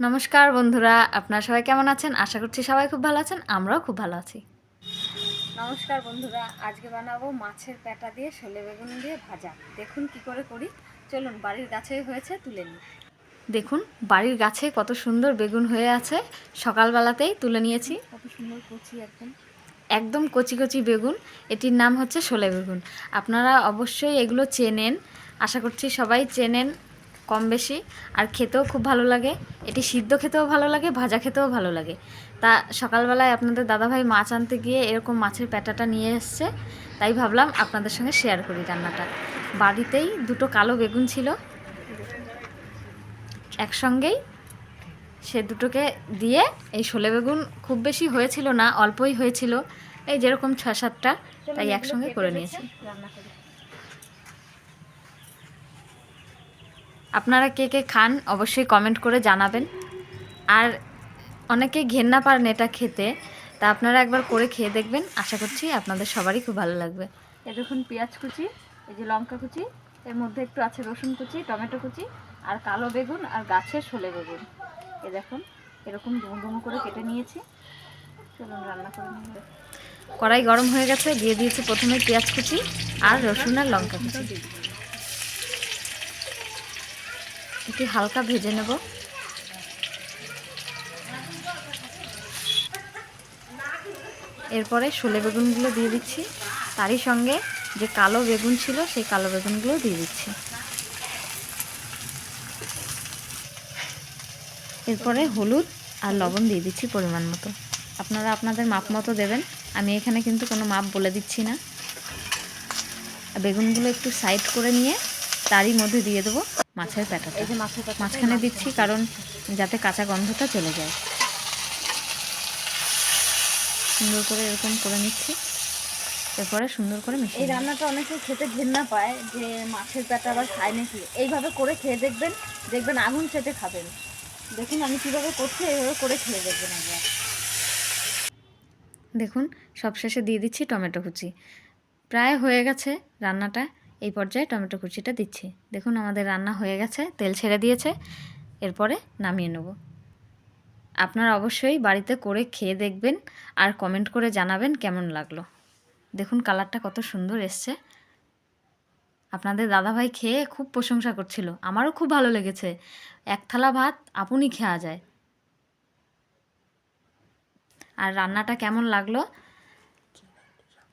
নমস্কার বন্ধুরা আপনারা সবাই কেমন আছেন? আশা করছি সবাই খুব ভালো আছেন আমরাও খুব ভালো আছি। নমস্কার বন্ধুরা আজকে বানাবো মাছের পেটা দিয়ে শোলে বেগুন দিয়ে ভাজা। দেখুন কি করে করি। চলুন বাড়ির গাছেই হয়েছে তুলে নিই। দেখুন বাড়ির গাছে কত সুন্দর বেগুন হয়ে আছে। সকালবেলাতেই তুলে নিয়েছি। কত সুন্দর কচি একদম। একদম কচি কচি বেগুন। এটির নাম হচ্ছে শোলে বেগুন। আপনারা অবশ্যই এগুলো চেনেন। আশা করছি সবাই চেনেন। কম বেশি। আর খেতেও খুব ভালো লাগে। এটি সিদ্ধ খেতেও ভালো লাগে, ভাজা খেতেও ভালো লাগে। তা সকালবেলায় আপনাদের দাদাভাই মাছ আনতে গিয়ে এরকম মাছের প্যাটাটা নিয়ে এসছে। তাই ভাবলাম আপনাদের সঙ্গে শেয়ার করি রান্নাটা। বাড়িতেই দুটো কালো বেগুন ছিল। একসঙ্গেই সে দুটোকে দিয়ে এই শোলে বেগুন খুব বেশি হয়েছিল না, অল্পই হয়েছিল। এই যেরকম ছ সাতটা, তাই একসঙ্গে করে নিয়েছি রান্না করি আপনারা কে কে খান অবশ্যই কমেন্ট করে জানাবেন। আর অনেকে ঘেন্না পারেন এটা খেতে তা আপনারা একবার করে খেয়ে দেখবেন। আশা করছি আপনাদের সবারই খুব ভালো লাগবে। এই দেখুন পেঁয়াজ কুচি এই যে লঙ্কা কুচি এর মধ্যে একটু আছে রসুন কুচি টমেটো কুচি আর কালো বেগুন আর গাছের শোলে বেগুন। এ দেখুন এরকম ডুমো করে কেটে নিয়েছি। চলুন রান্না করে নিয়ে কড়াই গরম হয়ে গেছে দিয়ে দিয়েছি প্রথমে পেঁয়াজ কুচি আর রসুন আর লঙ্কা কুচি। একটু হালকা ভেজে নেব। এরপরে শোলে বেগুনগুলো দিয়ে দিচ্ছি। তারই সঙ্গে যে কালো বেগুন ছিল, সেই কালো বেগুনগুলো দিয়ে দিচ্ছি। এরপরে হলুদ আর লবণ দিয়ে দিচ্ছি পরিমাণ মতো। আপনারা আপনাদের মাপ মতো দেবেন। আমি এখানে কিন্তু কোনো মাপ বলে দিচ্ছি না। বেগুনগুলো একটু সাইড করে নিয়ে তারই মধ্যে দিয়ে দেবো। মাছের প্যাটাটা এই যে মাছের পাতা মাঝখানে দিচ্ছি কারণ যাতে কাঁচা গন্ধটা চলে যায়। সুন্দর করে এরকম করে নিচ্ছি। এরপরে সুন্দর করে এই মিশিয়ে নেব। রান্নাটা অনেকে খেতে ঘৃণা পায় যে মাছের পেটা আবার খায় নাকি। এইভাবে করে খেয়ে দেখবেন দেখবেন আগুন চেটে খাবেন। দেখুন আমি কীভাবে করছি এইভাবে করে খেয়ে দেখবেন একবার। দেখুন সবশেষে দিয়ে দিচ্ছি টমেটো কুচি। প্রায় হয়ে গেছে রান্নাটা। এই পর্যায়ে টমেটো কুচিটা দিচ্ছি। দেখুন আমাদের রান্না হয়ে গেছে, তেল ছেড়ে দিয়েছে। এরপরে নামিয়ে নেব। আপনারা অবশ্যই বাড়িতে করে খেয়ে দেখবেন আর কমেন্ট করে জানাবেন কেমন লাগল। দেখুন কালারটা কত সুন্দর এসছে। আপনাদের দাদাভাই খেয়ে খুব প্রশংসা করছিল। আমারও খুব ভালো লেগেছে। এক থালা ভাত আপনি খেয়া যায়। আর রান্নাটা কেমন লাগল?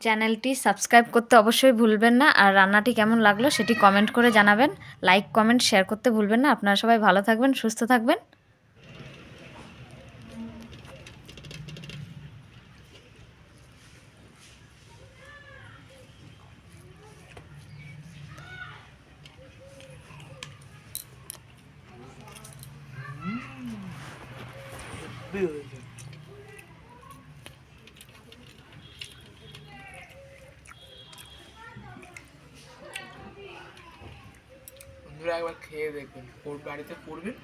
চ্যানেলটি সাবস্ক্রাইব করতে অবশ্যই ভুলবেন না। আর রান্নাটি কেমন লাগল সেটি কমেন্ট করে জানাবেন। লাইক কমেন্ট শেয়ার করতে ভুলবেন না। আপনারা সবাই ভালো থাকবেন, সুস্থ থাকবেন। বন্ধুরা একবার খেয়ে দেখবেন বাড়িতে করবেন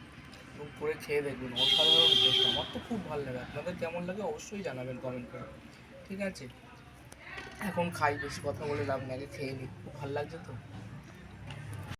এবং করে খেয়ে দেখবেন। অসাধারণ টেস্ট আমার তো খুব ভালো লাগে। আপনাদের কেমন লাগে অবশ্যই জানাবেন কমেন্ট করে। ঠিক আছে? এখন খাই, বেশি কথা বলে লাভ না আগে খেয়ে নিই। খুব ভালো লাগছে তো?